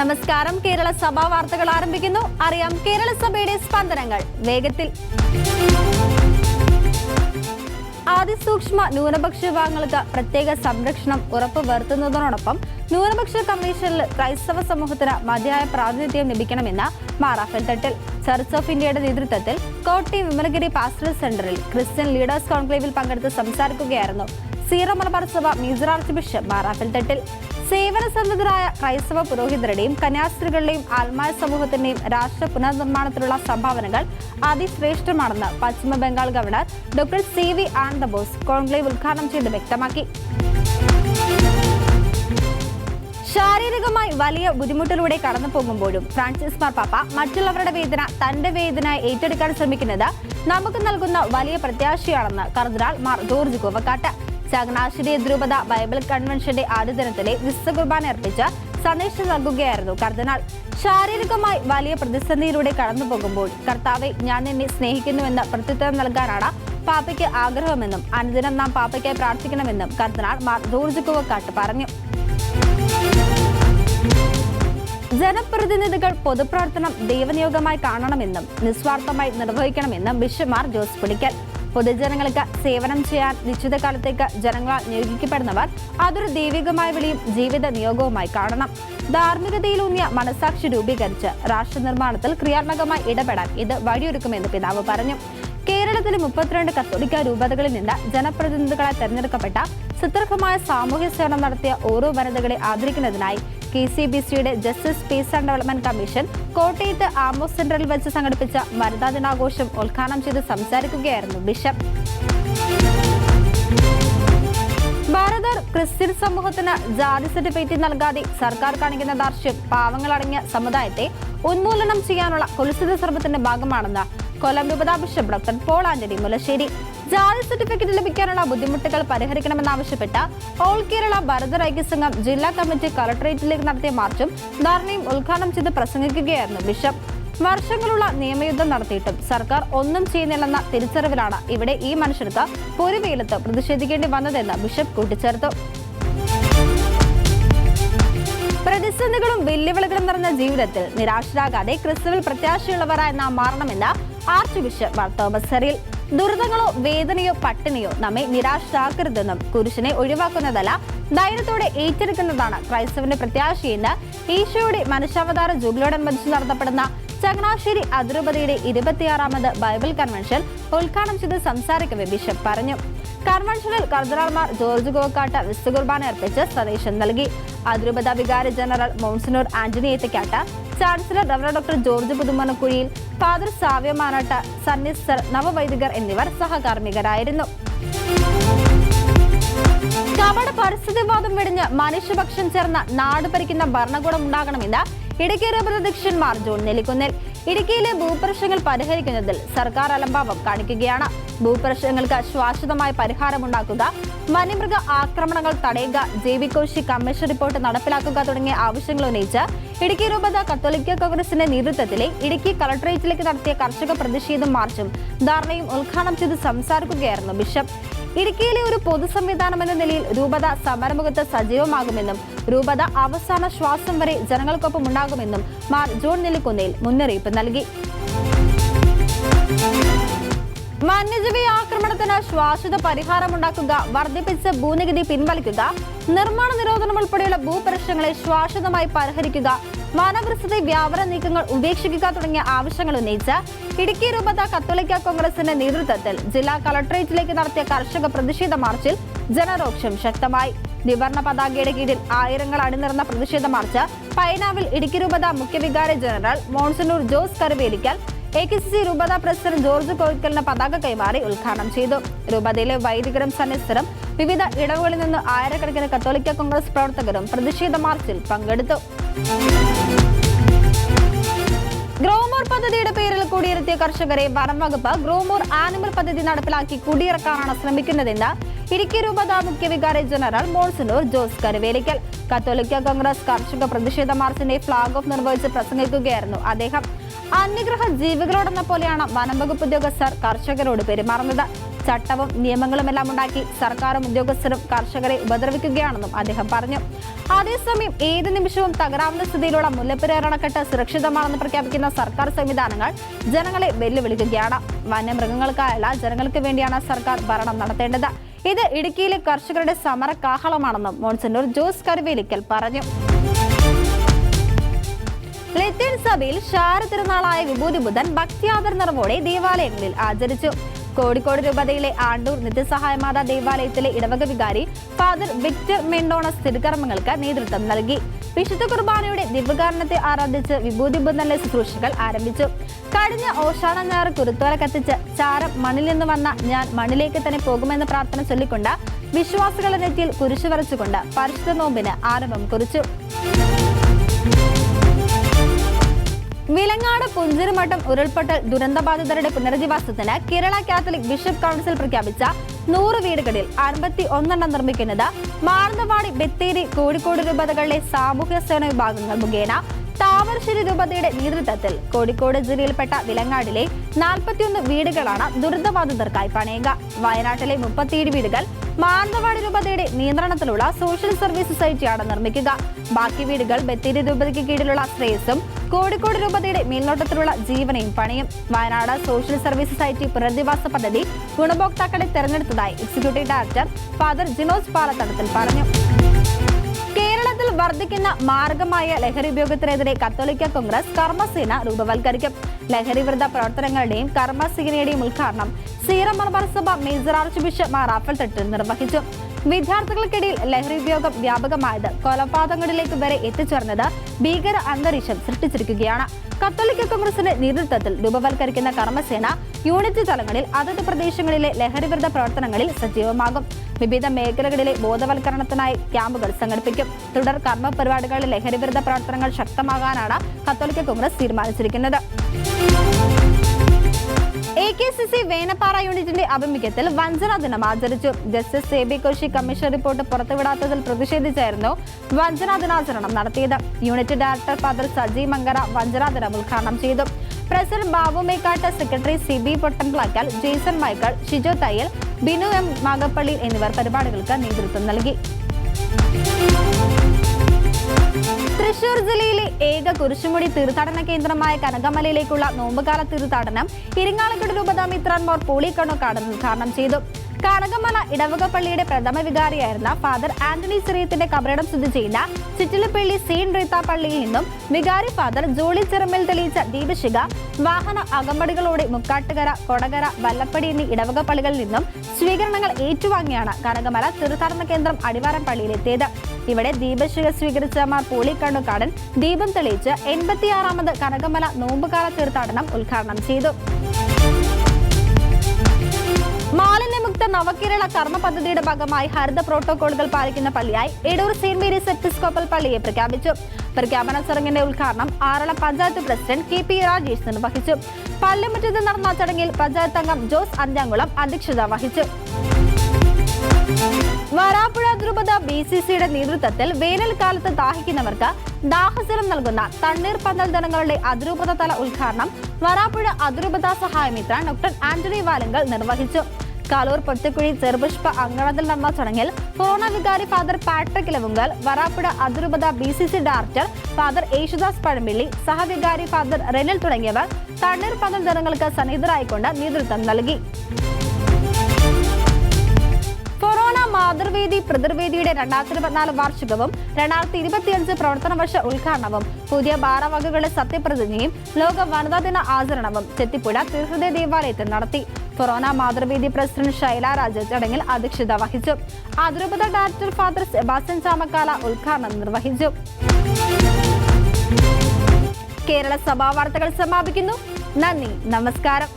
നമസ്കാരം. കേരള സഭാ വാർത്തകൾ ആരംഭിക്കുന്നു. അറിയാം കേരള സഭയുടെ സ്പന്ദനങ്ങൾ. വേഗത്തിൽ. അതിസൂക്ഷ്മ ന്യൂനപക്ഷ വിഭാഗങ്ങൾക്ക് പ്രത്യേക സംരക്ഷണം ഉറപ്പുവരുത്തുന്നതിനോടൊപ്പം ന്യൂനപക്ഷ കമ്മീഷനിൽ ക്രൈസ്തവ സമൂഹത്തിന് മതിയായ പ്രാതിനിധ്യം ലഭിക്കണമെന്ന് മാറാഫൽ തട്ടിൽ. ചർച്ച് ഓഫ് ഇന്ത്യയുടെ നേതൃത്വത്തിൽ കോട്ടയം വിമലഗിരി പാസ്റ്റൽ സെന്ററിൽ ക്രിസ്ത്യൻ ലീഡേഴ്സ് കോൺക്ലേവിൽ പങ്കെടുത്ത് സംസാരിക്കുകയായിരുന്നു. സീറോ മലബാർ സഭ മീസർ ആർച്ച് ബിഷപ്പ് മാറാഫൽ തട്ടിൽ. സേവന സന്നദ്ധരായ ക്രൈസ്തവ പുരോഹിതരുടെയും കന്യാസ്ത്രീകളുടെയും ആത്മായ സമൂഹത്തിന്റെയും രാഷ്ട്ര പുനർനിർമ്മാണത്തിലുള്ള സംഭാവനകൾ അതിശ്രേഷ്ഠമാണെന്ന് പശ്ചിമ Bengal governor doctor C V Anandabose conclave ഉദ്ഘാടനം ചെയ്ത് വ്യക്തമാക്കി. ശാരീരികമായി വലിയ ബുദ്ധിമുട്ടിലൂടെ കടന്നു പോകുമ്പോഴും ഫ്രാൻസിസ് മാർ പാപ്പ മറ്റുള്ളവരുടെ വേദന തന്റെ വേദന ഏറ്റെടുക്കാൻ ശ്രമിക്കുന്നത് നമുക്ക് നൽകുന്ന വലിയ പ്രത്യാശയാണെന്ന് കർദിനാൾ മാർ ജോർജ് ഗോവക്കാട്ട് ചങ്ങനാശ്ശേരി ദ്രുപത ബൈബിൾ കൺവെൻഷന്റെ ആദ്യ ദിനത്തിലെ വിശുദ്ധ കുർബാന അർപ്പിച്ച് സന്ദേശം നൽകുകയായിരുന്നു കർദിനാൾ ശാരീരികമായി വലിയ പ്രതിസന്ധിയിലൂടെ കടന്നു പോകുമ്പോൾ കർത്താവെ ഞാൻ നിന്നെ സ്നേഹിക്കുന്നുവെന്ന് പ്രത്യുത്തരം നൽകാനാണ് പാപ്പയ്ക്ക് ആഗ്രഹമെന്നും അനുദിനം നാം പാപ്പയ്ക്കായി പ്രാർത്ഥിക്കണമെന്നും കർദിനാൾ മാർ ജോർജ് പറഞ്ഞു. ജനപ്രതിനിധികൾ പൊതുപ്രവർത്തനം ദൈവനിയോഗമായി കാണണമെന്നും നിസ്വാർത്ഥമായി നിർവഹിക്കണമെന്നും ബിഷമാർ ജോസ് പുളിക്കൽ പൊതുജനങ്ങൾക്ക് സേവനം ചെയ്യാൻ നിശ്ചിത കാലത്തേക്ക് ജനങ്ങളാൽ നിയോഗിക്കപ്പെടുന്നവർ അതൊരു ദൈവികമായ വിളിയും ജീവിത നിയോഗവുമായി കാണണം. ധാർമ്മികതയിലൂന്നിയ മനസാക്ഷി രൂപീകരിച്ച് രാഷ്ട്ര നിർമ്മാണത്തിൽ ക്രിയാത്മകമായി ഇടപെടാൻ ഇത് വഴിയൊരുക്കുമെന്ന് പിതാവ് പറഞ്ഞു. കേരളത്തിലെ മുപ്പത്തിരണ്ട് കത്തോലിക്ക രൂപതകളിൽ നിന്ന് ജനപ്രതിനിധികളെ തെരഞ്ഞെടുക്കപ്പെട്ട സുദീർഘമായ സാമൂഹ്യ സേവനം നടത്തിയ ഓരോ വനിതകളെ ആദരിക്കുന്നതിനായി കെ സി ബി സിയുടെ justice peace and development commission കോട്ടയത്ത് ആമോസ് സെന്ററിൽ വെച്ച് സംഘടിപ്പിച്ച വനിതാ ദിനാഘോഷം ഉദ്ഘാടനം ചെയ്ത് സംസാരിക്കുകയായിരുന്നു ബിഷപ്പ്. ഭാരതർ ക്രിസ്ത്യൻ സമൂഹത്തിന് ജാതി സർട്ടിഫിക്കറ്റ് നൽകാതെ സർക്കാർ കാണിക്കുന്ന ദാർശ്യം പാവങ്ങളടങ്ങിയ സമുദായത്തെ ഉന്മൂലനം ചെയ്യാനുള്ള കുൽസിത ശ്രമത്തിന്റെ ഭാഗമാണെന്ന് കൊല്ലം രൂപതാ bishop doctor Paul Antony Mullassery. ജാതി സർട്ടിഫിക്കറ്റ് ലഭിക്കാനുള്ള ബുദ്ധിമുട്ടുകൾ പരിഹരിക്കണമെന്നാവശ്യപ്പെട്ട് ഓൾ കേരള ഭരത ഐക്യസംഘം ജില്ലാ കമ്മിറ്റി കളക്ടറേറ്റിലേക്ക് നടത്തിയ മാർച്ചും ധാരണയും ഉദ്ഘാടനം ചെയ്ത് പ്രസംഗിക്കുകയായിരുന്നു ബിഷപ്പ്. വർഷങ്ങളുള്ള നിയമയുദ്ധം നടത്തിയിട്ടും സർക്കാർ ഒന്നും ചെയ്യുന്നില്ലെന്ന തിരിച്ചറിവിലാണ് ഇവിടെ ഈ മനുഷ്യർക്ക് പൊരുവെയിലത്ത് പ്രതിഷേധിക്കേണ്ടി വന്നതെന്ന് ബിഷപ്പ് കൂട്ടിച്ചേർത്തു. പ്രതിസന്ധികളും വെല്ലുവിളികളും നിറഞ്ഞ ജീവിതത്തിൽ നിരാശരാകാതെ ക്രിസ്തുവിൽ പ്രത്യാശയുള്ളവരായി നാം മാറണമെന്ന് ആർച്ച് ബിഷപ്പ് മാർ തോമസ് ഹെറിൽ ദുരിതങ്ങളോ വേദനയോ പട്ടിണിയോ നമ്മെ നിരാശരാക്കരുതെന്നും കുരിശിനെ ഒഴിവാക്കുന്നതല്ല ധൈര്യത്തോടെ ഏറ്റെടുക്കുന്നതാണ് ക്രൈസ്തവന്റെ പ്രത്യാശയെന്ന് ഈശോയുടെ മനുഷ്യാവതാര ജൂബിലോടനുബന്ധിച്ച് നടത്തപ്പെടുന്ന ചങ്ങനാശ്ശേരി അതിരൂപതയുടെ ഇരുപത്തിയാറാമത് ബൈബിൾ കൺവെൻഷൻ ഉദ്ഘാടനം ചെയ്ത് സംസാരിക്കവെ ബിഷപ്പ് പറഞ്ഞു. കൺവെൻഷനിൽ കർദിനാൾമാർ ജോർജ് ഗോക്കാട്ട് വിശുകുർബാന അർപ്പിച്ച് സന്ദേശം നൽകി. അതിരൂപത വികാരി general monsignor Antony Ethakkattu chancellor റവറ doctor George Puthumanakuzhiyil father സാവ്യ മാനാട്ട സന്നിസ് സർ നവവൈദികർ എന്നിവർ സഹകാർമ്മികരായിരുന്നു. കപട പരിസ്ഥിതിവാദം വെടിഞ്ഞ് മനുഷ്യപക്ഷം ചേർന്ന നാട് ഭരിക്കുന്ന ഭരണകൂടം ഉണ്ടാകണമെന്ന് ഇടുക്കി രൂപതധ്യക്ഷൻ മാർ ജോൺ നെല്ലിക്കുന്നിൽ. ഇടുക്കിയിലെ ഭൂപ്രശ്നങ്ങൾ പരിഹരിക്കുന്നതിൽ സർക്കാർ അലംഭാവം കാണിക്കുകയാണ്. ഭൂപ്രശ്നങ്ങൾക്ക് ശാശ്വതമായ പരിഹാരമുണ്ടാക്കുക വന്യമൃഗ ആക്രമണങ്ങൾ തടയുക ജൈവികോശി കമ്മീഷൻ റിപ്പോർട്ട് നടപ്പിലാക്കുക തുടങ്ങിയ ആവശ്യങ്ങൾ ഉന്നയിച്ച് ഇടുക്കി രൂപത കത്തോലിക്ക കോൺഗ്രസിന്റെ നേതൃത്വത്തിലെ ഇടുക്കി കളക്ടറേറ്റിലേക്ക് നടത്തിയ കർഷക പ്രതിഷേധം മാർച്ചും ധാരണയും ഉദ്ഘാടനം ചെയ്ത് സംസാരിക്കുകയായിരുന്നു ബിഷപ്പ്. ഇടുക്കിയിലെ ഒരു പൊതു സംവിധാനം എന്ന നിലയിൽ രൂപത സമരമുഖത്ത് സജീവമാകുമെന്നും രൂപത അവസാന ശ്വാസം വരെ ജനങ്ങൾക്കൊപ്പം ഉണ്ടാകുമെന്നും മാർ ജോൺ നെല്ലിക്കുന്നേൽ മുന്നറിയിപ്പ് നൽകി. വന്യജീവി ആക്രമണത്തിന് ശാശ്വത പരിഹാരമുണ്ടാക്കുക വർദ്ധിപ്പിച്ച ഭൂനികുതി പിൻവലിക്കുക നിർമ്മാണ നിരോധനം ഉൾപ്പെടെയുള്ള ഭൂപ്രശ്നങ്ങളെ ശാശ്വതമായി പരിഹരിക്കുക വനവൃസ്ഥിതി വ്യാപാര നീക്കങ്ങൾ ഉപേക്ഷിക്കുക തുടങ്ങിയ ആവശ്യങ്ങൾ ഉന്നയിച്ച് ഇടുക്കി രൂപത കത്തോലിക്ക കോൺഗ്രസിന്റെ നേതൃത്വത്തിൽ ജില്ലാ കളക്ടറേറ്റിലേക്ക് നടത്തിയ കർഷക പ്രതിഷേധ മാർച്ചിൽ ജനരോക്ഷം ശക്തമായി. നിവർണ പതാകയുടെ കീഴിൽ ആയിരങ്ങൾ അണിനിറന്ന പ്രതിഷേധ മാർച്ച് പൈനാവിൽ ഇടുക്കി രൂപത മുഖ്യവികാരി general monsignor Jose Karuvelikkal A K C C രൂപത പ്രസിഡന്റ് ജോർജ് കോയിക്കലിന് പതാക കൈമാറി ഉദ്ഘാടനം ചെയ്തു. രൂപതയിലെ വൈദികരും സന്യസ്തരും വിവിധ ഇടവുകളിൽ നിന്ന് ആയിരക്കണക്കിന് കത്തോലിക്ക കോൺഗ്രസ് പ്രവർത്തകരും പ്രതിഷേധ മാർച്ചിൽ പങ്കെടുത്തു. ഗ്രോമോർ പദ്ധതിയുടെ പേരിൽ കുടിയിരുത്തിയ കർഷകരെ വനം വകുപ്പ് ഗ്രോമോർ ആനിമൽ പദ്ധതി നടപ്പിലാക്കി കുടിയിറക്കാനാണ് ശ്രമിക്കുന്നതെന്ന് ഇടുക്കി രൂപത മുഖ്യ വികാരി ജനറൽ മോൺസനൂർ ജോസ് കരുവേലിക്കൽ. കത്തോലിക്ക കോൺഗ്രസ് കർഷക പ്രതിഷേധ മാർച്ചിന്റെ ഫ്ളാഗ് ഓഫ് നിർവഹിച്ച് പ്രസംഗിക്കുകയായിരുന്നു അദ്ദേഹം. അന്യഗ്രഹ ജീവികളോടെന്ന പോലെയാണ് വനംവകുപ്പ് ഉദ്യോഗസ്ഥർ കർഷകരോട് പെരുമാറുന്നത്. ചട്ടവും നിയമങ്ങളുമെല്ലാം ഉണ്ടാക്കി സർക്കാരും ഉദ്യോഗസ്ഥരും കർഷകരെ ഉപദ്രവിക്കുകയാണെന്നും അദ്ദേഹം പറഞ്ഞു. അതേസമയം ഏത് നിമിഷവും തകരാവുന്ന സ്ഥിതിയിലുള്ള മുല്ലപ്പെരിയാർ അണക്കെട്ട് സുരക്ഷിതമാണെന്ന് പ്രഖ്യാപിക്കുന്ന സർക്കാർ സംവിധാനങ്ങൾ ജനങ്ങളെ വെല്ലുവിളിക്കുകയാണ്. വന്യമൃഗങ്ങൾക്കായല്ല ജനങ്ങൾക്ക് വേണ്ടിയാണ് സർക്കാർ ഭരണം നടത്തേണ്ടത്. ഇത് ഇടുക്കിയിലെ കർഷകരുടെ സമര കാഹളമാണെന്നും മോൺസന്നൂർ ജോസ് കരുവേലിക്കൽ പറഞ്ഞു. ലത്തീൻ സഭയിൽ ശാരതിരുനാളായ വിഭൂതി ബുധൻ ഭക്തിയാദരണമോടെ ദേവാലയങ്ങളിൽ ആചരിച്ചു. കോഴിക്കോട് രൂപതയിലെ ആണ്ടൂർ നിത്യസഹായമാത ദേവാലയത്തിലെ ഇടവക വികാരി ഫാദർ വിക്ടർ മെൻഡോണസ് തിരുക്കർമ്മങ്ങൾക്ക് നേതൃത്വം നൽകി. വിശുദ്ധ കുർബാനയുടെ ദിവ്യകാരണത്തെ ആരാധിച്ച് വിഭൂതി ബുധനിലെ ശുശ്രൂഷകൾ ആരംഭിച്ചു. കഴിഞ്ഞ ഓഷാണ ഞാറ് കുരുത്തോല കത്തിച്ച് ചാരം മണ്ണിൽ നിന്ന് വന്ന ഞാൻ മണ്ണിലേക്ക് തന്നെ പോകുമെന്ന് പ്രാർത്ഥന ചൊല്ലിക്കൊണ്ട് വിശ്വാസികളുടെ നെറ്റിയിൽ കുരിശു വരച്ചുകൊണ്ട് പരിശുദ്ധ നോമ്പിന് ആരംഭം കുറിച്ചു. വിലങ്ങാട് പുഞ്ചിരിമട്ടം ഉരുൾപൊട്ടൽ ദുരന്തബാധിതരുടെ പുനരധിവാസത്തിന് കേരള കാത്തലിക് ബിഷപ്പ് കൗൺസിൽ പ്രഖ്യാപിച്ച നൂറ് വീടുകളിൽ അൻപത്തി ഒന്നെണ്ണം നിർമ്മിക്കുന്നത് മാനന്തവാടി ബത്തേരി കോഴിക്കോട് രൂപതകളിലെ സാമൂഹ്യ സേവന വിഭാഗങ്ങൾ മുഖേന താമരശ്ശേരി രൂപതയുടെ നേതൃത്വത്തിൽ കോഴിക്കോട് ജില്ലയിൽപ്പെട്ട വിലങ്ങാടിലെ നാൽപ്പത്തിയൊന്ന് വീടുകളാണ് ദുരന്തബാധിതർക്കായി പണിയുക. വയനാട്ടിലെ മുപ്പത്തിയേഴ് വീടുകൾ മാനന്തവാടി രൂപതയുടെ നിയന്ത്രണത്തിലുള്ള സോഷ്യൽ സർവീസ് സൊസൈറ്റിയാണ് നിർമ്മിക്കുക. ബാക്കി വീടുകൾ ബത്തേരി രൂപതയ്ക്ക് കീഴിലുള്ള ശ്രേയസും കോഴിക്കോട് രൂപതയുടെ മേൽനോട്ടത്തിലുള്ള ജീവനയും പണിയും. വയനാട് സോഷ്യൽ സർവീസ് സൊസൈറ്റി പുനരധിവാസ പദ്ധതി ഗുണഭോക്താക്കളെ തെരഞ്ഞെടുത്തതായി executive director father Jinos Palathadathil പറഞ്ഞു. വർദ്ധിക്കുന്ന മാർഗമായ ലഹരി ഉപയോഗത്തിനെതിരെ കത്തോലിക്ക കോൺഗ്രസ് കർമ്മസേന രൂപവൽക്കരിക്കും. ലഹരി വിരുദ്ധ പ്രവർത്തനങ്ങളുടെയും കർമ്മസേനയുടെയും ഉദ്ഘാടനം സീറം മലബാർ സഭ major archbishop Mar Raphael Thattil നിർവഹിച്ചു. വിദ്യാർത്ഥികൾക്കിടയിൽ ലഹരി ഉപയോഗം വ്യാപകമായത് കൊലപാതകങ്ങളിലേക്ക് വരെ എത്തിച്ചേർന്നത് ഭീകര അന്തരീക്ഷം സൃഷ്ടിച്ചിരിക്കുകയാണ്. കത്തോലിക്ക കോൺഗ്രസിന്റെ നേതൃത്വത്തിൽ രൂപവൽക്കരിക്കുന്ന കർമ്മസേന യൂണിറ്റ് തലങ്ങളിൽ അതത് പ്രദേശങ്ങളിലെ ലഹരിവിരുദ്ധ പ്രവർത്തനങ്ങളിൽ സജീവമാകും. വിവിധ മേഖലകളിലെ ബോധവൽക്കരണത്തിനായി ക്യാമ്പുകൾ സംഘടിപ്പിക്കും. തുടർ കർമ്മ പരിപാടികളിൽ ലഹരിവിരുദ്ധ പ്രവർത്തനങ്ങൾ ശക്തമാകാനാണ് കത്തോലിക്ക കോൺഗ്രസ് തീരുമാനിച്ചിരിക്കുന്നത്. A K C C Venappara യൂണിറ്റിന്റെ ആഭിമുഖ്യത്തിൽ വഞ്ചന ദിനം ആചരിച്ചു. Justice A B Koshy commission report പുറത്തുവിടാത്തതിൽ പ്രതിഷേധിച്ചായിരുന്നു വഞ്ചന ദിനാചരണം നടത്തിയത്. Unit director father Saji Mankara വഞ്ചന ദിനം ഉദ്ഘാടനം ചെയ്തു. President Babu Mekkattu secretary C B Pottanplackal Jaison Michael Shijo Thayyil Binu M മാഗപ്പള്ളി എന്നിവർ പരിപാടികൾക്ക് നേതൃത്വം നൽകി. തൃശൂർ ജില്ലയിലെ ഏക കുരിശുമുടി തീർത്ഥാടന കേന്ദ്രമായ കനകമലയിലേക്കുള്ള നോമ്പുകാല തീർത്ഥാടനം ഇരിങ്ങാലക്കുട രൂപതാ മിത്രാൻമോർ പൂളിക്കണ്ണുകാടൻ ഉദ്ഘാടനം ചെയ്തു. കനകമല ഇടവക പള്ളിയുടെ പ്രഥമ വികാരിയായിരുന്ന ഫാദർ ആന്റണി സിറിയത്തിന്റെ കബറിടം സ്ഥിതി ചെയ്യുന്ന ചിറ്റിലപ്പള്ളി സീൻ റീത്ത പള്ളിയിൽ നിന്നും വികാരി ഫാദർ ജോളി ചെറുമിൽ തെളിയിച്ച ദീപശിഖ വാഹന അകമ്പടികളോടെ മുക്കാട്ടുകര കൊടകര വല്ലപ്പടി എന്നീ ഇടവക പള്ളികളിൽ നിന്നും സ്വീകരണങ്ങൾ ഏറ്റുവാങ്ങിയാണ് കനകമല തീർത്ഥാടന കേന്ദ്രം അടിവാരം പള്ളിയിലെത്തിയത്. ഇവിടെ ദീപശിഖ സ്വീകരിച്ച മാർ പൂളിക്കണ്ണുകാടൻ ദീപം തെളിയിച്ച് എൺപത്തിയാറാമത് കനകമല നോമ്പുകാല തീർത്ഥാടനം ഉദ്ഘാടനം ചെയ്തു. മാലിന്യമുക്ത നവകേരള കർമ്മ പദ്ധതിയുടെ ഭാഗമായി ഹരിത പ്രോട്ടോകോളുകൾ പാലിക്കുന്ന പള്ളിയായി എടൂർ സെന്റ് മേരീസ് എപ്പിസ്കോപ്പൽ പള്ളിയെ പ്രഖ്യാപിച്ചു. പ്രഖ്യാപന ചടങ്ങിന്റെ ഉദ്ഘാടനം Arala panchayat president K P Rajesh നിർവഹിച്ചു. പള്ളിമുറ്റത്ത് നടന്ന ചടങ്ങിൽ പഞ്ചായത്ത് അംഗം ജോസ് അഞ്ചാംകുളം അധ്യക്ഷത വഹിച്ചു. ദ്രുപത ബി സി സിയുടെ നേതൃത്വത്തിൽ വേനൽക്കാലത്ത് ദാഹിക്കുന്നവർക്ക് ദാഹജലം നൽകുന്ന തണ്ണീർ പന്തൽ ദിനങ്ങളുടെ അതിരൂപത തല ഉദ്ഘാടനം വരാപ്പുഴ അതിരൂപത സഹായമിത്ര ഡോക്ടർ ആന്റണി വാലങ്കൽ നിർവഹിച്ചു. കാലൂർ പൊറ്റക്കുഴി ചെറുപുഷ്പ അങ്കണത്തിൽ നടന്ന ചടങ്ങിൽ കൊറോണ വികാരി ഫാദർ പാട്രിക് ലവുങ്കൽ വരാപ്പുഴ അതിരൂപത B C C director father Yesudas Pazhampilly സഹവികാരി father Renil തുടങ്ങിയവർ തണ്ണീർ പന്തൽ ദിനങ്ങൾക്ക് സന്നിഹിതരായിക്കൊണ്ട് നേതൃത്വം നൽകി. കൊറോണ മാതൃവേദി പ്രതിർവേദിയുടെ രണ്ടായിരത്തി ഇരുപത്തിനാല് വാർഷികവും രണ്ടായിരത്തി ഇരുപത്തിയഞ്ച് പ്രവർത്തന വർഷ ഉദ്ഘാടനവും പുതിയ ഭാരവാഹികളുടെ സത്യപ്രതിജ്ഞയും ലോക വനിതാ ദിന ആചരണവും ചെത്തിപ്പുഴ തിരുഹൃദയ ദേവാലയത്തിൽ നടത്തി. കൊറോണ മാതൃവേദി പ്രസിഡന്റ് ശൈല രാജ ചടങ്ങിൽ അധ്യക്ഷത വഹിച്ചു. അതിരൂപത ഡയറക്ടർ ഫാദർ സെബാസ്റ്റ്യൻ ചാമക്കാല ഉദ്ഘാടനം നിർവഹിച്ചു. കേരള സഭാ വാർത്തകൾ സമാപിക്കുന്നു. നന്ദി നമസ്കാരം.